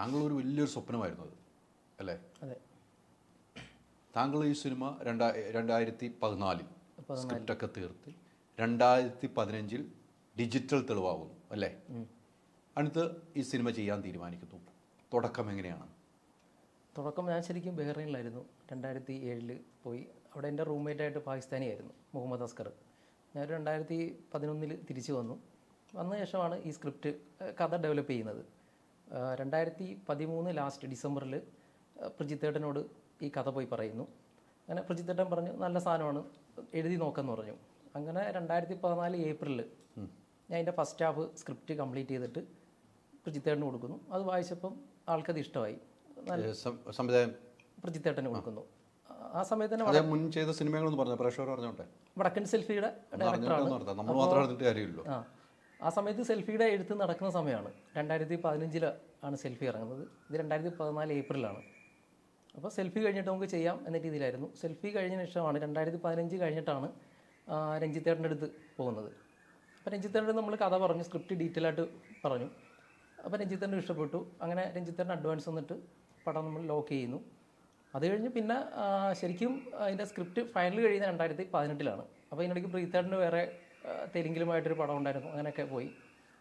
താങ്കൾ ഒരു വലിയൊരു സ്വപ്നമായിരുന്നു അത് അല്ലേ? അതെ. താങ്കൾ ഈ സിനിമ രണ്ടാ രണ്ടായിരത്തി പതിനാലിൽ സ്ക്രിപ്റ്റൊക്കെ തീർത്ത് രണ്ടായിരത്തി പതിനഞ്ചിൽ ഡിജിറ്റൽ തെളിവാകുന്നു അല്ലേ? അടുത്ത് ഈ സിനിമ ചെയ്യാൻ തീരുമാനിക്കുന്നു. തുടക്കം എങ്ങനെയാണ്? തുടക്കം ഞാൻ ശരിക്കും ബഹ്റൈനിലായിരുന്നു. രണ്ടായിരത്തി ഏഴിൽ പോയി. അവിടെ എന്റെ റൂംമേറ്റ് റൂംമേറ്റായിട്ട് പാകിസ്ഥാനിയായിരുന്നു മുഹമ്മദ് അസ്കർ. ഞാൻ രണ്ടായിരത്തി പതിനൊന്നിൽ തിരിച്ചു വന്നു. വന്ന ശേഷമാണ് ഈ സ്ക്രിപ്റ്റ് കഥ ഡെവലപ്പ് ചെയ്യുന്നത്. രണ്ടായിരത്തി പതിമൂന്ന് ലാസ്റ്റ് ഡിസംബറിൽ പ്രജിത്തേട്ടനോട് ഈ കഥ പോയി പറയുന്നു. അങ്ങനെ പ്രജിത്തേട്ടൻ പറഞ്ഞു നല്ല സാധനമാണ് എഴുതി നോക്കാമെന്ന് പറഞ്ഞു. അങ്ങനെ രണ്ടായിരത്തി പതിനാല് ഏപ്രിലിൽ ഞാൻ എന്റെ ഫസ്റ്റ് ഹാഫ് സ്ക്രിപ്റ്റ് കംപ്ലീറ്റ് ചെയ്തിട്ട് പ്രജിത്തേട്ടന് കൊടുക്കുന്നു. അത് വായിച്ചപ്പം ആൾക്കത് ഇഷ്ടമായി. ഏ, സം- പ്രജിത്തേട്ടന് കൊടുക്കുന്നു. ആ- സമയത്ത് തന്നെ മുൻ ചെയ്ത സിനിമകളൊന്നും പറഞ്ഞു പ്രേക്ഷകർ പറഞ്ഞോട്ടെ? വടക്കൻ സെൽഫിയുടെ ഡയറക്ടറാണ് നമ്മൾ മാത്രം കാര്യമില്ലല്ലോ. ആ സമയത്ത് സെൽഫിയുടെ എഴുത്ത് നടക്കുന്ന സമയമാണ്. രണ്ടായിരത്തി പതിനഞ്ചിൽ ആണ് സെൽഫി ഇറങ്ങുന്നത്. ഇത് രണ്ടായിരത്തി പതിനാല് ഏപ്രിലാണ്. അപ്പോൾ സെൽഫി കഴിഞ്ഞിട്ട് നമുക്ക് ചെയ്യാം എന്ന രീതിയിലായിരുന്നു. സെൽഫി കഴിഞ്ഞ ശേഷമാണ് രണ്ടായിരത്തി പതിനഞ്ച് കഴിഞ്ഞിട്ടാണ് രഞ്ജിത്തേട്ടന്റെ അടുത്ത് പോകുന്നത്. അപ്പോൾ രഞ്ജിത്തേട്ടൻ നമ്മൾ കഥ പറഞ്ഞു സ്ക്രിപ്റ്റ് ഡീറ്റെയിൽ ആയിട്ട് പറഞ്ഞു. അപ്പോൾ രഞ്ജിത്തേട്ടൻ ഇഷ്ടപ്പെട്ടു. അങ്ങനെ രഞ്ജിത്തേട്ടൻ അഡ്വാൻസ് വന്നിട്ട് പടം നമ്മൾ ലോക്ക് ചെയ്യുന്നു. അത് കഴിഞ്ഞ് പിന്നെ ശരിക്കും അതിന്റെ സ്ക്രിപ്റ്റ് ഫൈനൽ കഴിയുന്ന രണ്ടായിരത്തി പതിനെട്ടിലാണ് അപ്പോൾ ഇതിനിടയ്ക്ക് പ്രീത്തേട്ടന് വേറെ തെലുങ്കിലുമായിട്ടൊരു പടം ഉണ്ടായിരുന്നു. അങ്ങനെയൊക്കെ പോയി.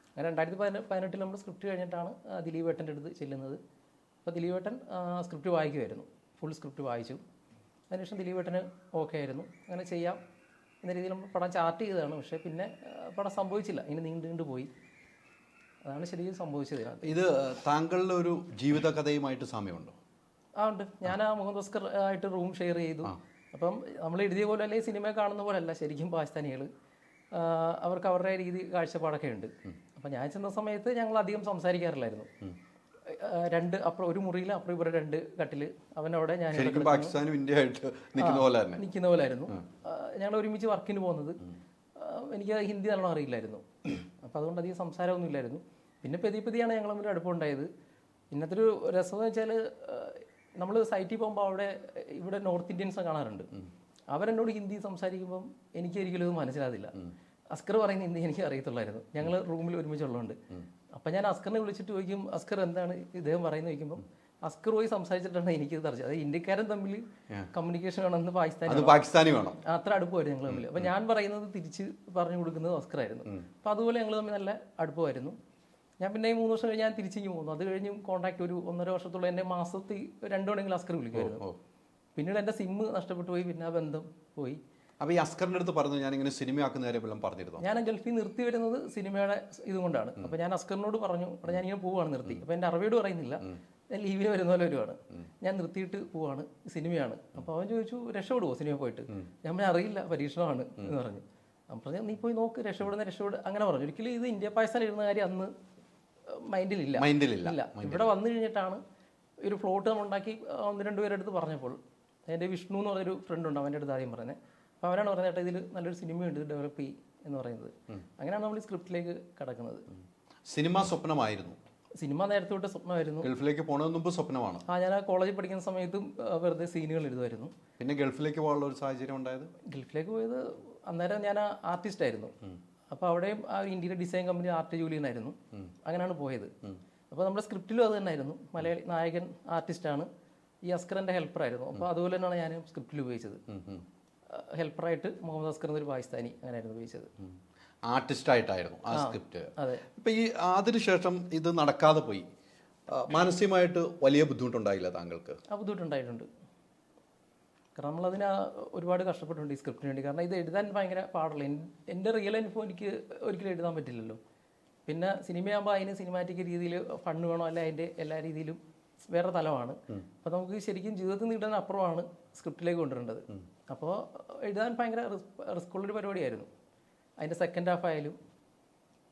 അങ്ങനെ രണ്ടായിരത്തി പതിനെ പതിനെട്ടിൽ നമ്മൾ സ്ക്രിപ്റ്റ് കഴിഞ്ഞിട്ടാണ് ദിലീപ് ഏട്ടന്റെ അടുത്ത് ചെല്ലുന്നത്. അപ്പോൾ ദിലീപ് ഏട്ടൻ സ്ക്രിപ്റ്റ് വായിക്കുമായിരുന്നു ഫുൾ സ്ക്രിപ്റ്റ് വായിച്ചു. അതിനുശേഷം ദിലീപ് ഏട്ടന് ഓക്കെ ആയിരുന്നു. അങ്ങനെ ചെയ്യാം എന്ന രീതിയിൽ നമ്മൾ പടം ചാർട്ട് ചെയ്തതാണ്. പക്ഷേ പിന്നെ പടം സംഭവിച്ചില്ല. ഇനി നീണ്ടു നീണ്ടു പോയി. അതാണ് ശരിക്കും സംഭവിച്ചത് ഇത് താങ്കളുടെ ഒരു ജീവിത കഥയുമായിട്ട് സാമ്യമുണ്ടോ? ആ ഉണ്ട്. ഞാൻ ആ മുഹമ്മദ് അസ്കർ ആയിട്ട് റൂം ഷെയർ ചെയ്തു. അപ്പം നമ്മൾ എഴുതിയ പോലെ അല്ലെങ്കിൽ സിനിമ കാണുന്ന പോലെ അല്ല ശരിക്കും പാകിസ്ഥാനികൾ അവർക്ക് അവരുടെ രീതി കാഴ്ചപ്പാടൊക്കെ ഉണ്ട് അപ്പം ഞാൻ ചെന്ന സമയത്ത് ഞങ്ങൾ അധികം സംസാരിക്കാറില്ലായിരുന്നു. രണ്ട് അപ്പുറം ഒരു മുറിയിൽ അപ്പുറം ഇവരുടെ രണ്ട് കട്ടിൽ അവനവിടെ ഞാൻ പാകിസ്ഥാനും ഇന്ത്യ ആയിട്ട് നിൽക്കുന്ന പോലെ നിൽക്കുന്ന പോലെ ആയിരുന്നു ഞങ്ങൾ ഒരുമിച്ച് വർക്കിന് പോകുന്നത്. എനിക്ക് ഹിന്ദി നല്ലോണം അറിയില്ലായിരുന്നു. അപ്പോൾ അതുകൊണ്ട് അധികം സംസാരമൊന്നും ഇല്ലായിരുന്നു. പിന്നെ പതിയെ പതിയാണ് ഞങ്ങൾ തമ്മിൽ അടുപ്പമുണ്ടായത്. ഇന്നത്തെ ഒരു രസം എന്ന് വെച്ചാൽ നമ്മൾ സൈറ്റിൽ പോകുമ്പോൾ അവിടെ ഇവിടെ നോർത്ത് ഇന്ത്യൻസ് കാണാറുണ്ട്. അവരെന്നോട് ഹിന്ദി സംസാരിക്കുമ്പം എനിക്ക് ഒരിക്കലും ഇത് മനസ്സിലാതില്ല അസ്കർ പറയുന്ന ഹിന്ദി എനിക്ക് അറിയത്തുള്ളായിരുന്നു ഞങ്ങൾ റൂമിൽ ഒരുമിച്ചുള്ളതുകൊണ്ട് അപ്പം ഞാൻ അസ്കറിനെ വിളിച്ചിട്ട് ചോദിക്കും അസ്കർ എന്താണ് ഇദ്ദേഹം പറയുന്നത്? ചോദിക്കുമ്പം അസ്കർ പോയി സംസാരിച്ചിട്ടാണ് എനിക്ക് തറച്ചത് അത് ഇന്ത്യക്കാരൻ തമ്മിൽ കമ്മ്യൂണിക്കേഷൻ വേണമെന്ന് പാകിസ്ഥാനി പാകിസ്ഥാനി വേണം. അത്ര അടുപ്പമായിരുന്നു ഞങ്ങൾ തമ്മിൽ അപ്പം ഞാൻ പറയുന്നത് തിരിച്ച് പറഞ്ഞു കൊടുക്കുന്നത് ആയിരുന്നു അപ്പം അതുപോലെ ഞങ്ങൾ തമ്മിൽ നല്ല അടുപ്പമായിരുന്നു. ഞാൻ പിന്നെ ഈ മൂന്ന് വർഷം കഴിഞ്ഞ് ഞാൻ തിരിച്ചിങ്ങ് പോകുന്നു. അത് കഴിഞ്ഞും കോൺടാക്ട് ഒരു ഒന്നര വർഷത്തോളം എന്നെ മാസത്തിൽ രണ്ടു മണിയെങ്കിലും അസ്കർ വിളിക്കുമായിരുന്നു. പിന്നീട് എന്റെ സിമ്മ് നഷ്ടപ്പെട്ടു പോയി പിന്നെ ആ ബന്ധം പോയി. അപ്പോൾ ഈ അസ്കറിന്റെ അടുത്ത് പറഞ്ഞു ഞാൻ ഇങ്ങനെ സിനിമയാക്കുന്ന കാര്യം എല്ലാം പറഞ്ഞിരുന്നു? ഞാൻ ഗൾഫിൽ നിർത്തി വരുന്നത് സിനിമയുടെ ഇതുകൊണ്ടാണ്. അപ്പോൾ ഞാൻ അസ്കറിനോട് പറഞ്ഞു അവിടെ ഞാൻ ഇങ്ങനെ പോവാണ് നിർത്തി. അപ്പോൾ എന്റെ അറബിയോട് പറയുന്നില്ല ഞാൻ ലീവിന് വരുന്ന പോലെ വരുവാണ്. ഞാൻ നിർത്തിയിട്ട് പോവാണ് സിനിമയാണ്. അപ്പോൾ അവൻ ചോദിച്ചു രക്ഷപ്പെടുവോ സിനിമ പോയിട്ട്? ഞാൻ അറിയില്ല പരീക്ഷണമാണ് എന്ന് പറഞ്ഞു. അപ്പം പറഞ്ഞു നീ പോയി നോക്ക് രക്ഷപ്പെടുന്ന രക്ഷപ്പെട് അങ്ങനെ പറഞ്ഞു. ഒരിക്കലും ഇത് ഇന്ത്യ പാകിസ്ഥാൻ ഇരുന്ന കാര്യം അന്ന് മൈൻഡിലില്ല. മൈൻഡിലില്ല. ഇല്ല. ഇവിടെ വന്നു കഴിഞ്ഞിട്ടാണ് ഒരു ഫ്ലോട്ട് നമ്മൾ ഉണ്ടാക്കി ഒന്ന് രണ്ടുപേരെടുത്ത് പറഞ്ഞപ്പോൾ എന്റെ വിഷ്ണു എന്ന് പറഞ്ഞൊരു ഫ്രണ്ട് ഉണ്ട് അവന്റെ അടുത്ത് ആദ്യം പറഞ്ഞത് അപ്പോൾ അവനാണ് പറഞ്ഞത് ചേട്ടാ ഇതിൽ നല്ലൊരു സിനിമയുണ്ട് ഡെവലപ്പ് ചെയ്യും എന്ന് പറയുന്നത്. അങ്ങനെയാണ് നമ്മൾ സ്ക്രിപ്റ്റിലേക്ക് കടക്കുന്നത്. സിനിമ സ്വപ്നമായിരുന്നു. സിനിമ നേരത്തെ തൊട്ട് സ്വപ്നമായിരുന്നു. ഗൾഫിലേക്ക് പോകുന്നതിന് മുമ്പ് സ്വപ്നമാണ്. ആ ഞാൻ ആ കോളേജിൽ പഠിക്കുന്ന സമയത്തും വെറുതെ സീനുകൾ എഴുതുമായിരുന്നു. പിന്നെ ഗൾഫിലേക്ക് പോകാനുള്ള ഒരു സാഹചര്യം ഉണ്ടായത്? ഗൾഫിലേക്ക് പോയത് അന്നേരം ഞാൻ ആർട്ടിസ്റ്റ് ആയിരുന്നു. അപ്പോൾ അവിടെയും ആ ഒരു ഇന്ത്യയിലെ ഡിസൈൻ കമ്പനി ആർട്ട് ജോലിയനായിരുന്നു അങ്ങനെയാണ് പോയത്. അപ്പോൾ നമ്മുടെ സ്ക്രിപ്റ്റിലും അത് തന്നെയായിരുന്നു മലയാളി നായകൻ ആർട്ടിസ്റ്റാണ് ഈ അസ്കറിന്റെ ഹെൽപ്പറായിരുന്നു അപ്പോൾ അതുപോലെ തന്നെയാണ് ഞാൻ സ്ക്രിപ്റ്റിൽ ഉപയോഗിച്ചത്. ഹെൽപ്പറായിട്ട് മുഹമ്മദ് അസ്കർ എന്നൊരു പാകിസ്ഥാനി അങ്ങനെയായിരുന്നു ഉപയോഗിച്ചത്. ആർട്ടിസ്റ്റ് ആയിട്ടായിരുന്നു ആ സ്ക്രിപ്റ്റ് അതെ. ഇപ്പം ഈ അതിനുശേഷം ഇത് നടക്കാതെ പോയി മാനസികമായിട്ട് വലിയ ബുദ്ധിമുട്ടുണ്ടായില്ല താങ്കൾക്ക്? ആ ബുദ്ധിമുട്ടുണ്ടായിട്ടുണ്ട്. കാരണം നമ്മളതിന് ഒരുപാട് കഷ്ടപ്പെട്ടിട്ടുണ്ട് ഈ സ്ക്രിപ്റ്റിന് വേണ്ടി. കാരണം ഇത് എഴുതാൻ ഭയങ്കര പാടുള്ള എന്റെ റിയൽ അനുഭവം എനിക്ക് ഒരിക്കലും എഴുതാൻ പറ്റില്ലല്ലോ. പിന്നെ സിനിമയാകുമ്പോൾ അതിന് സിനിമാറ്റിക് രീതിയിൽ ഫണ്ട് വേണോ? അല്ല അതിന്റെ എല്ലാ രീതിയിലും വേറെ തലമാണ്. അപ്പോൾ നമുക്ക് ശരിക്കും ജീവിതത്തിൽ നീട്ടാൻ അപ്പുറമാണ് സ്ക്രിപ്റ്റിലേക്ക് കൊണ്ടുവരേണ്ടത്. അപ്പോൾ എഴുതാൻ ഭയങ്കര റിസ്ക് ഉള്ളൊരു പരിപാടിയായിരുന്നു. അതിന്റെ സെക്കൻഡ് ഹാഫ് ആയാലും.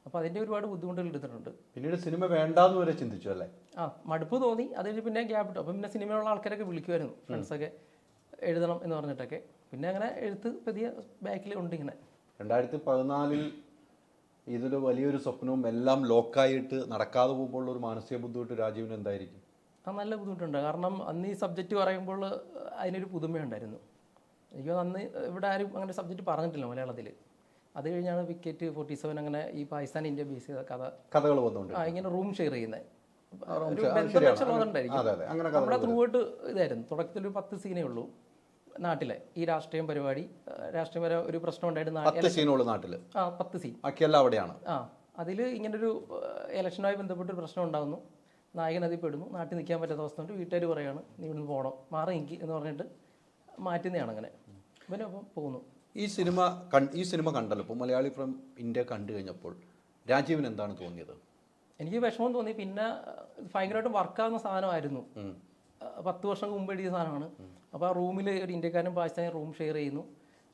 അപ്പോൾ അതിന്റെ ഒരുപാട് ബുദ്ധിമുട്ടുകൾ എടുത്തിട്ടുണ്ട്. പിന്നീട് സിനിമ വേണ്ടാന്ന് വരെ ചിന്തിച്ചു അല്ലേ? ആ മടുപ്പ് തോന്നി. അത് കഴിഞ്ഞ് പിന്നെ ഗ്യാപ് ഇട്ടു. അപ്പം പിന്നെ സിനിമയുള്ള ആൾക്കാരൊക്കെ വിളിക്കുമായിരുന്നു. ഫ്രണ്ട്സൊക്കെ എഴുതണം എന്ന് പറഞ്ഞിട്ടൊക്കെ. പിന്നെ അങ്ങനെ എഴുത്ത് പതിയെ ബാക്കിൽ ഉണ്ട് ഇങ്ങനെ. രണ്ടായിരത്തി പതിനാലിൽ ഇതിൽ വലിയൊരു സ്വപ്നവും എല്ലാം ലോക്കായിട്ട് നടക്കാതെ പോകുമ്പോൾ ഒരു മാനസിക ബുദ്ധിമുട്ട് രാജീവിന് എന്തായിരിക്കും? ആ നല്ല ബുദ്ധിമുട്ടുണ്ട്. കാരണം അന്ന് ഈ സബ്ജക്റ്റ് പറയുമ്പോൾ അതിനൊരു പുതുമയുണ്ടായിരുന്നു. എനിക്ക് അന്ന് ഇവിടെ ആരും അങ്ങനെ സബ്ജക്റ്റ് പറഞ്ഞിട്ടില്ല മലയാളത്തിൽ അത് കഴിഞ്ഞാണ് വിക്കറ്റ് ഫോർട്ടി സെവൻ അങ്ങനെ ഈ പാകിസ്ഥാൻ ഇന്ത്യ ബേസ് ചെയ്ത കഥ. കഥകൾ ആ ഇങ്ങനെ റൂം ഷെയർ ചെയ്യുന്നത് നമ്മുടെ ത്രൂ ആയിട്ട് ഇതായിരുന്നു. തുടക്കത്തിൽ ഒരു പത്ത് സീനേ ഉള്ളൂ നാട്ടിലെ. ഈ രാഷ്ട്രീയം പരിപാടി രാഷ്ട്രീയപര ഒരു പ്രശ്നം ഉണ്ടായിട്ട് നാട്ടിൽ നാട്ടിൽ. ആ പത്ത് സീൻ ബാക്കിയെല്ലാം അവിടെയാണ്. ആ അതിൽ ഇങ്ങനൊരു ഇലക്ഷനുമായി ബന്ധപ്പെട്ടൊരു പ്രശ്നം ഉണ്ടാകുന്നു നായകൻ അതിൽ പെടുന്നു. നാട്ടിൽ നിൽക്കാൻ പറ്റാത്ത അവസ്ഥ കൊണ്ട് വീട്ടുകാർ പറയാണ് നീ ഇവിടുന്ന് പോകണം മാറി എനിക്ക് എന്ന് പറഞ്ഞിട്ട് മാറ്റുന്നതാണ് അങ്ങനെ. പിന്നെ അപ്പം പോകുന്നു. ഈ സിനിമ ഈ സിനിമ കണ്ടല്ലോ. ഇപ്പോൾ മലയാളി ഫ്രം ഇന്ത്യ കണ്ടു കഴിഞ്ഞപ്പോൾ രാജീവിന് എന്താണ് തോന്നിയത്? എനിക്ക് വിഷമം തോന്നി. പിന്നെ ഭയങ്കരമായിട്ട് വർക്കാവുന്ന സാധനമായിരുന്നു. പത്ത് വർഷം മുമ്പ് എഴുതിയ സാധനമാണ്. അപ്പോൾ ആ റൂമിൽ ഒരു ഇന്ത്യക്കാരനും പാകിസ്ഥാനും റൂം ഷെയർ ചെയ്യുന്നു.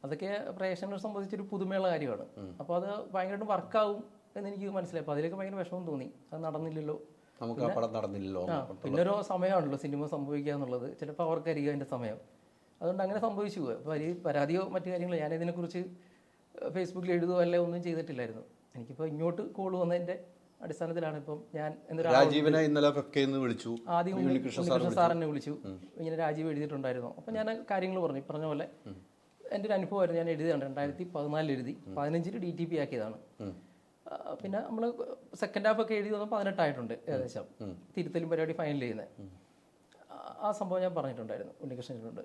അതൊക്കെ പ്രേക്ഷകനെ സംബന്ധിച്ചൊരു പുതുമയുള്ള കാര്യമാണ്. അപ്പോൾ അത് ഭയങ്കരമായിട്ട് വർക്കാവും എന്ന് എനിക്ക് മനസ്സിലായി. അപ്പോൾ അതിലേക്ക് ഭയങ്കര വിഷമം തോന്നി. അത് നടന്നില്ലല്ലോ. നമുക്ക് ആ പടം നടന്നില്ലല്ലോ പിന്നൊരു സമയമാണല്ലോ സിനിമ സംഭവിക്കുക എന്നുള്ളത്. ചിലപ്പോൾ അവർക്കായിരിക്കും അതിന്റെ സമയം. അതുകൊണ്ട് അങ്ങനെ സംഭവിച്ചു പോയി. ഈ പരാതിയോ മറ്റു കാര്യങ്ങളോ ഞാൻ ഇതിനെക്കുറിച്ച് ഫേസ്ബുക്കിൽ എഴുതുകയോ അല്ലെ ഒന്നും ചെയ്തിട്ടില്ലായിരുന്നു. എനിക്കിപ്പോൾ ഇങ്ങോട്ട് കോൾ വന്നതിന്റെ അടിസ്ഥാനത്തിലാണ് ഇപ്പം ഞാൻ രാജീവിനെ ഇന്നലെ വിളിച്ചു. ആദ്യം ഉണ്ണികൃഷ്ണൻ സാർ എന്നെ സാറിനെ വിളിച്ചു. ഇങ്ങനെ രാജീവ് എഴുതിയിട്ടുണ്ടായിരുന്നു. അപ്പം ഞാൻ കാര്യങ്ങൾ പറഞ്ഞു. പറഞ്ഞ പോലെ എന്റെ ഒരു അനുഭവമായിരുന്നു. ഞാൻ എഴുതിയാണ് രണ്ടായിരത്തി പതിനാലിൽ എഴുതി. പതിനഞ്ചിൽ ഡി ടി പി ആക്കിയതാണ്. പിന്നെ നമ്മൾ സെക്കൻഡ് ഹാഫ് ഒക്കെ എഴുതി വന്നപ്പോൾ പതിനെട്ടായിട്ടുണ്ട് ഏകദേശം. തിരുത്തലും പരിപാടി ഫൈനൽ ചെയ്യുന്നത് ആ സംഭവം ഞാൻ പറഞ്ഞിട്ടുണ്ടായിരുന്നു ഉണ്ണികൃഷ്ണനോട്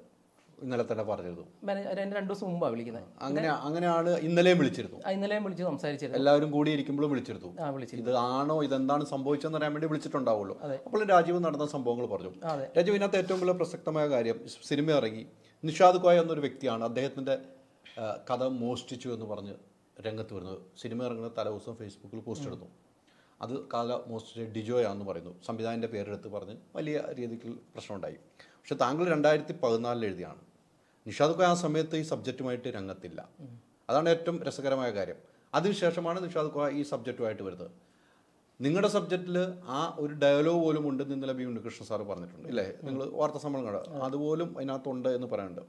ഇന്നലെ തന്നെ പറഞ്ഞിരുന്നു. അതിന്റെ രണ്ട് ദിവസം മുമ്പാണ് വിളിക്കുന്നത് അങ്ങനെ അങ്ങനെയാണ് ഇന്നലെയും വിളിച്ചിരുന്നു. ഇന്നലെയും വിളിച്ച് സംസാരിച്ചിരുന്നു. എല്ലാവരും കൂടി ഇരിക്കുമ്പോഴും വിളിച്ചിരുന്നു. ഇത് ആണോ ഇതെന്താണ് സംഭവിച്ചതെന്ന് അറിയാൻ വേണ്ടി വിളിച്ചിട്ടുണ്ടാവുള്ളൂ. അപ്പോൾ രാജീവ് നടന്ന സംഭവങ്ങൾ പറഞ്ഞു. രാജീവ് ഇതിനകത്ത് ഏറ്റവും വലിയ പ്രസക്തമായ കാര്യം സിനിമ ഇറങ്ങി. നിഷാദ് കോയ എന്നൊരു വ്യക്തിയാണ് അദ്ദേഹത്തിന്റെ കഥ മോഷ്ടിച്ചു എന്ന് പറഞ്ഞ് രംഗത്ത് വരുന്നത് സിനിമ ഇറങ്ങുന്ന തലേദിവസം ഫേസ്ബുക്കിൽ പോസ്റ്റ് എടുത്തു. അത് കാല മോസ്റ്റ് ഡിജോയാന്ന് പറയുന്നു. സംവിധായകന്റെ പേരെടുത്ത് പറഞ്ഞ് വലിയ രീതിയിൽ പ്രശ്നമുണ്ടായി. പക്ഷെ താങ്കൾ രണ്ടായിരത്തി പതിനാലിൽ എഴുതിയാണ് നിഷാദ് ആ സമയത്ത് ഈ സബ്ജക്റ്റുമായിട്ട് രംഗത്തില്ല. അതാണ് ഏറ്റവും രസകരമായ കാര്യം. അതിനുശേഷമാണ് നിഷാദ് കോയ ഈ സബ്ജക്റ്റുമായിട്ട് വരുന്നത്. നിങ്ങളുടെ സബ്ജക്റ്റിൽ ആ ഒരു ഡയലോഗ് പോലും ഉണ്ട് ഇന്നലെ ബി ഉണ്ണികൃഷ്ണൻ സാറ് പറഞ്ഞിട്ടുണ്ട്. ഇല്ലേ? നിങ്ങൾ വാർത്താ സമ്മേളനം അതുപോലും അതിനകത്തുണ്ട് എന്ന് പറയുന്നുണ്ട്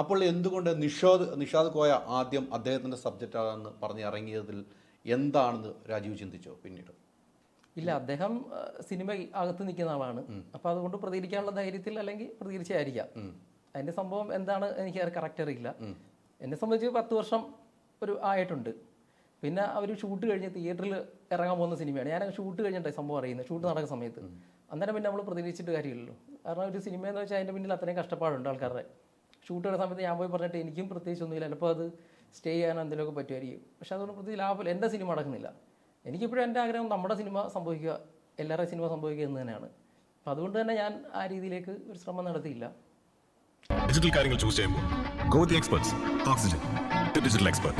അപ്പോൾ എന്തുകൊണ്ട് നിഷാദ് നിഷാദ് കോയ ആദ്യം അദ്ദേഹത്തിന്റെ സബ്ജക്റ്റാണെന്ന് പറഞ്ഞ് ഇറങ്ങിയതിൽ എന്താണെന്ന് രാജീവ് ചിന്തിച്ചോ പിന്നീട്? ഇല്ല അദ്ദേഹം സിനിമ അകത്ത് നിൽക്കുന്ന ആളാണ്. അപ്പോൾ അതുകൊണ്ട് പ്രതികരിക്കാനുള്ള ധൈര്യത്തിൽ അല്ലെങ്കിൽ പ്രതികരിച്ചായിരിക്കാം. അതിന്റെ സംഭവം എന്താണ് എനിക്ക് കറക്റ്റ് അറിയില്ല. എന്നെ സംബന്ധിച്ച് പത്ത് വർഷം ഒരു ആയിട്ടുണ്ട്. പിന്നെ അവർ ഷൂട്ട് കഴിഞ്ഞ് തിയേറ്ററിൽ ഇറങ്ങാൻ പോകുന്ന സിനിമയാണ്. ഞാൻ ഷൂട്ട് കഴിഞ്ഞിട്ടാണ് സംഭവം അറിയുന്നത്. ഷൂട്ട് നടക്കുന്ന സമയത്ത്. അന്നേരം പിന്നെ നമ്മൾ പ്രതികരിച്ചിട്ട് കാര്യമില്ലല്ലോ. കാരണം ഒരു സിനിമ എന്ന് വെച്ചാൽ അതിന്റെ പിന്നിൽ അത്രയും കഷ്ടപ്പാടുണ്ട് ആൾക്കാരുടെ. ഷൂട്ട് ചെയ്യുന്ന സമയത്ത് ഞാൻ പോയി പറഞ്ഞിട്ട് എനിക്കും പ്രത്യേകിച്ച് ഒന്നുമില്ല ചിലപ്പോൾ അത് സ്റ്റേ ചെയ്യാനോ എന്തെങ്കിലുമൊക്കെ പറ്റുമായിരിക്കും. പക്ഷെ അതുകൊണ്ട് പ്രത്യേകിച്ച് ലാഭമില്ല എന്റെ സിനിമ നടക്കുന്നില്ല. എനിക്കിപ്പോഴും എന്റെ ആഗ്രഹം നമ്മുടെ സിനിമ സംഭവിക്കുക എല്ലാവരുടെയും സിനിമ സംഭവിക്കുക എന്ന് തന്നെയാണ്. അപ്പം അതുകൊണ്ട് തന്നെ ഞാൻ ആ രീതിയിലേക്ക് ഒരു ശ്രമം നടത്തിയില്ല. ഡിജിറ്റൽ കാര്യങ്ങൾ ചൂസ് ചെയ്യുമ്പോൾ go the experts oxygen digital expert